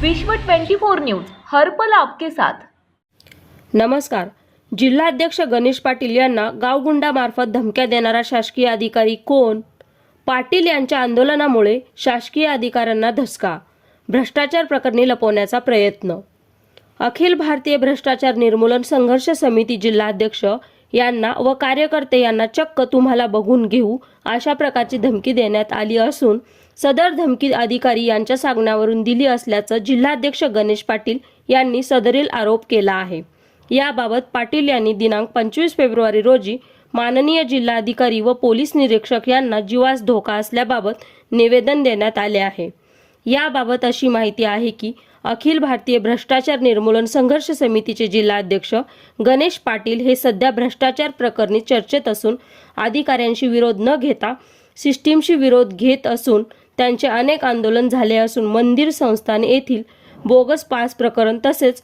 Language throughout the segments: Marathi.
विश्व 24 न्यूज हर्पल आपके साथ. नमस्कार. जिल्हाध्यक्ष गणेश पाटील यांना गावगुंडामार्फत धमक्या देणारा शासकीय अधिकारी कोण? पाटील यांच्या आंदोलनामुळे शासकीय अधिकाऱ्यांना धसका भ्रष्टाचार प्रकरणी लपवण्याचा प्रयत्न. अखिल भारतीय भ्रष्टाचार निर्मूलन संघर्ष समिती जिल्हाध्यक्ष यांना व कार्यकर्ते यांना चक्क तुम्हाला बघून घेऊ अशा प्रकारची धमकी देण्यात आली असून सदर धमकी अधिकारी यांच्या सांगण्यावरून दिली असल्याचं जिल्हाध्यक्ष गणेश पाटील यांनी सदरील आरोप केला आहे. याबाबत पाटील यांनी दिनांक पंचवीस फेब्रुवारी रोजी माननीय जिल्हाधिकारी व पोलीस निरीक्षक यांना जीवास धोका असल्याबाबत निवेदन देण्यात आले आहे. याबाबत अशी माहिती आहे की अखिल भारतीय भ्रष्टाचार निर्मूलन संघर्ष समितीचे जिल्हाध्यक्ष गणेश पाटील हे सध्या भ्रष्टाचार प्रकरणी चर्चेत असून अधिकाऱ्यांशी विरोध न घेता सिस्टीमशी विरोध घेत असून त्यांचे अनेक आंदोलन झाले असून मंदिर संस्थान येथील बोगस पास प्रकरण तसेच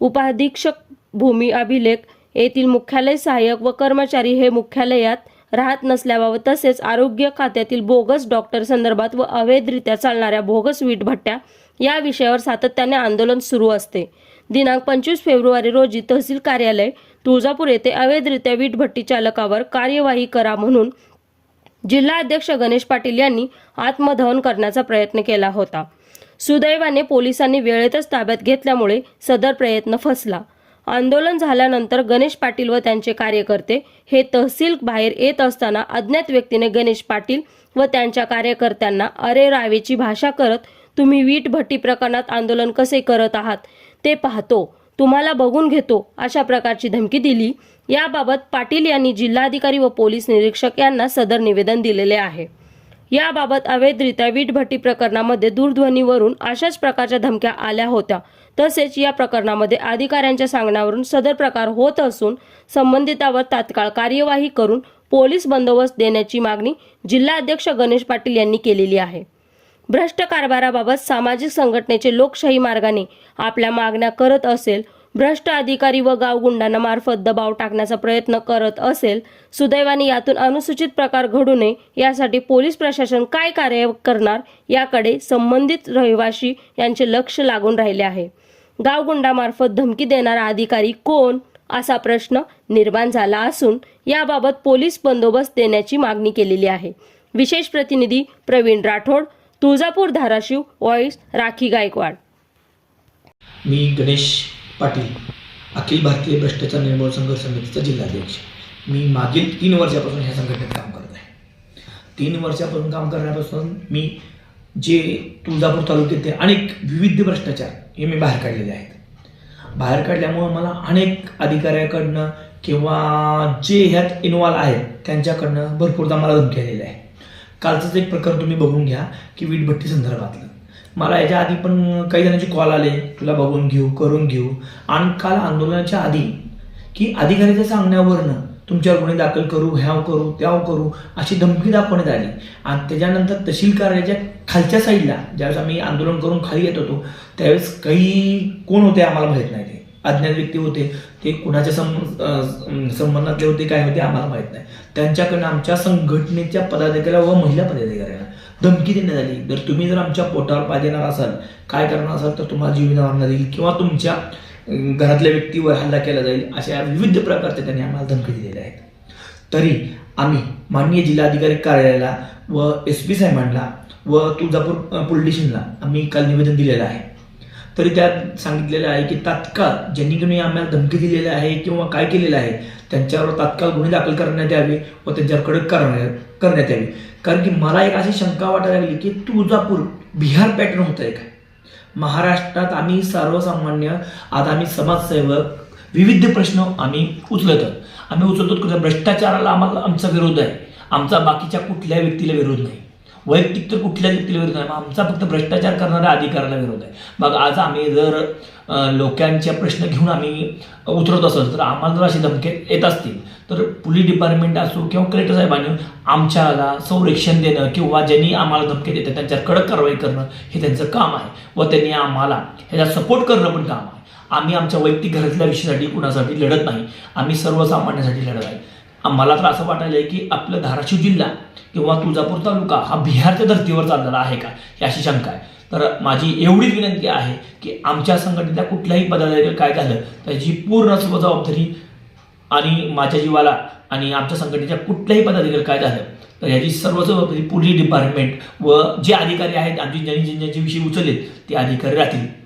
उपाधीक्षक भूमी अभिलेख येथील मुख्यालय सहाय्यक व कर्मचारी हे मुख्यालयात राहत नसल्याबाबत तसेच आरोग्य खात्यातील बोगस डॉक्टर संदर्भात व अवैधरित्या चालणाऱ्या बोगस वीटभट्ट्या या विषयावर सातत्याने आंदोलन सुरू असते. दिनांक पंचवीस फेब्रुवारी रोजी तहसील कार्यालय तुळजापूर येथे अवैधरित्या वीटभट्टी चालकावर कार्यवाही करा म्हणून जिल्हाध्यक्ष गणेश पाटील यांनी आत्मदहन करण्याचा प्रयत्न केला होता. सुदैवाने पोलिसांनी वेळेतच ताब्यात घेतल्यामुळे सदर प्रयत्न फसला. आंदोलन झाल्यानंतर गणेश पाटील व त्यांचे कार्यकर्ते हे तहसील बाहेर येत असताना अज्ञात व्यक्तीने गणेश पाटील व त्यांच्या कार्यकर्त्यांना अरे रावेची भाषा करत तुम्ही वीट भट्टी प्रकरणात आंदोलन कसे करत आहात? ते पाहतो. तुम्हाला बघून घेतो अशा प्रकारची धमकी दिली. याबाबत पाटील यांनी जिल्हाधिकारी व पोलीस निरीक्षक यांना सदर निवेदन दिलेले आहे. याबाबत अवैधरित्या वीटभट्टी प्रकरणामध्ये दूरध्वनीवरून अशाच प्रकारच्या धमक्या आल्या होत्या. तसेच या प्रकरणामध्ये अधिकाऱ्यांच्या सांगण्यावरून सदर प्रकार होत असून संबंधितावर तात्काळ कार्यवाही करून पोलीस बंदोबस्त देण्याची मागणी जिल्हाध्यक्ष गणेश पाटील यांनी केलेली आहे. भ्रष्ट कारभाराबाबत सामाजिक संघटनेचे लोकशाही मार्गाने आपल्या मागण्या करत असेल भ्रष्ट अधिकारी व गावगुंडांना मार्फत दबाव टाकण्याचा प्रयत्न करत असेल सुदैवाने यातून अनुसूचित प्रकार घडू नये यासाठी पोलीस प्रशासन काय कार्य करणार याकडे संबंधित रहिवासी यांचे लक्ष लागून राहिले आहे. गावगुंडामार्फत धमकी देणारा अधिकारी कोण असा प्रश्न निर्माण झाला असून याबाबत पोलीस बंदोबस्त देण्याची मागणी केलेली आहे. विशेष प्रतिनिधी प्रवीण राठोड तुळजापूर धाराशिव व्हॉइस राखी गायकवाड. मी गणेश पाटील अखिल भारतीय भ्रष्टाचार निर्मूलन संघर्ष समितीचा जिल्हाध्यक्ष. मी मागील तीन वर्षापासून ह्या संघटनेत काम करत आहे. तीन वर्षापासून काम करण्यापासून मी जे तुळजापूर तालुक्यातले अनेक विविध भ्रष्टाचार हे मी बाहेर काढलेले आहेत. बाहेर काढल्यामुळं मला अनेक अधिकाऱ्याकडनं किंवा जे ह्यात इन्वॉल्व आहेत त्यांच्याकडनं भरपूरदा मला धमकी आलेली आहे कालचंच एक प्रकरण तुम्ही बघून घ्या की वीटभट्टी संदर्भातलं. मला याच्या आधी पण काही जणांचे कॉल आले तुला बघून घेऊ करून घेऊ. आणि काल आंदोलनाच्या आधी की अधिकाऱ्याच्या सांगण्यावरनं तुमच्यावर गुन्हे दाखल करू ह्याव करू त्याव करू अशी धमकी दाखवण्यात आली. आणि त्याच्यानंतर तहसील कार्याच्या खालच्या साईडला ज्यावेळेस आम्ही आंदोलन करून खाली येत होतो त्यावेळेस काही कोण होते आम्हाला माहीत नाही ते. अज्ञात व्यक्ती होते ते कुणाच्या सं संबंधातले होते काय होते आम्हाला माहीत नाही. त्यांच्याकडनं आमच्या संघटनेच्या पदाधिकाऱ्या व महिला पदाधिकाऱ्यांना धमकी देण्यात आली. जर तुम्ही जर आमच्या पोटावर पाय देणार असाल काय करणार असाल तर तुम्हाला जीवनावर येईल किंवा तुमच्या घरातल्या व्यक्तीवर हल्ला केला जाईल अशा विविध प्रकारच्या त्यांनी आम्हाला धमकी दिलेल्या आहेत. तरी आम्ही माननीय जिल्हाधिकारी कार्यालयाला व एस पी साहेबांना व तुळजापूर पोलीस स्टेशनला आम्ही काल निवेदन दिलेलं आहे. तरी त्यात सांगितलेलं आहे की तात्काळ ज्यांनी कोणी आम्हाला धमकी दिलेली आहे किंवा काय केलेलं आहे त्यांच्यावर तात्काळ गुन्हे दाखल करण्यात यावे व त्यांच्यावर कडक करण्यात करण्यात कारण की मला एक अशी शंका वाटायला लागली की तुळजापूर बिहार पॅटर्न होतं आहे काय? महाराष्ट्रात आम्ही सर्वसामान्य आज आम्ही समाजसेवक विविध प्रश्न आम्ही उचलतो. आम्ही उचलतो भ्रष्टाचाराला आम्हाला आमचा विरोध आहे. आमचा बाकीच्या कुठल्या व्यक्तीला विरोध नाही. वैयक्तिक तर कुठल्याच व्यक्तीला विरोध नाही आमचा फक्त भ्रष्टाचार करणाऱ्या अधिकाऱ्याला विरोध आहे. मग आज आम्ही जर लोकांच्या लोकांचे प्रश्न घेऊन आम्ही उतरत असेल तर आम्हाला जर अशी धमके येत असतील तर पोलीस डिपार्टमेंट असो किंवा कलेक्टर साहेबांनी आमच्याला संरक्षण देणं किंवा ज्यांनी आम्हाला धमके देतात त्यांच्यावर कडक कारवाई करणं हे त्यांचं काम आहे व त्यांनी आम्हाला ह्याचा सपोर्ट करणं पण काम आहे. आम्ही आमच्या वैयक्तिक घरातल्या विषयासाठी कुणासाठी लढत नाही. आम्ही सर्वसामान्यासाठी लढत आहे. मला तर असं वाटायलंय की आपलं धाराशिव जिल्हा किंवा तुळजापूर तालुका हा बिहारच्या धर्तीवर चाललेला आहे का? ही अशी शंका आहे. तर माझी एवढीच विनंती आहे की आमच्या संघटनेच्या कुठल्याही पदाधिकारी काय झालं त्याची पूर्ण सर्व जबाबदारी आणि माझ्या जीवाला आणि आमच्या संघटनेच्या कुठल्याही पदाधिकारी काय झालं तर याची सर्व जबाबदारी पोलीस डिपार्टमेंट व जे अधिकारी आहेत आमची ज्यांनी ज्यांच्याविषयी विषय ते अधिकारी राहतील.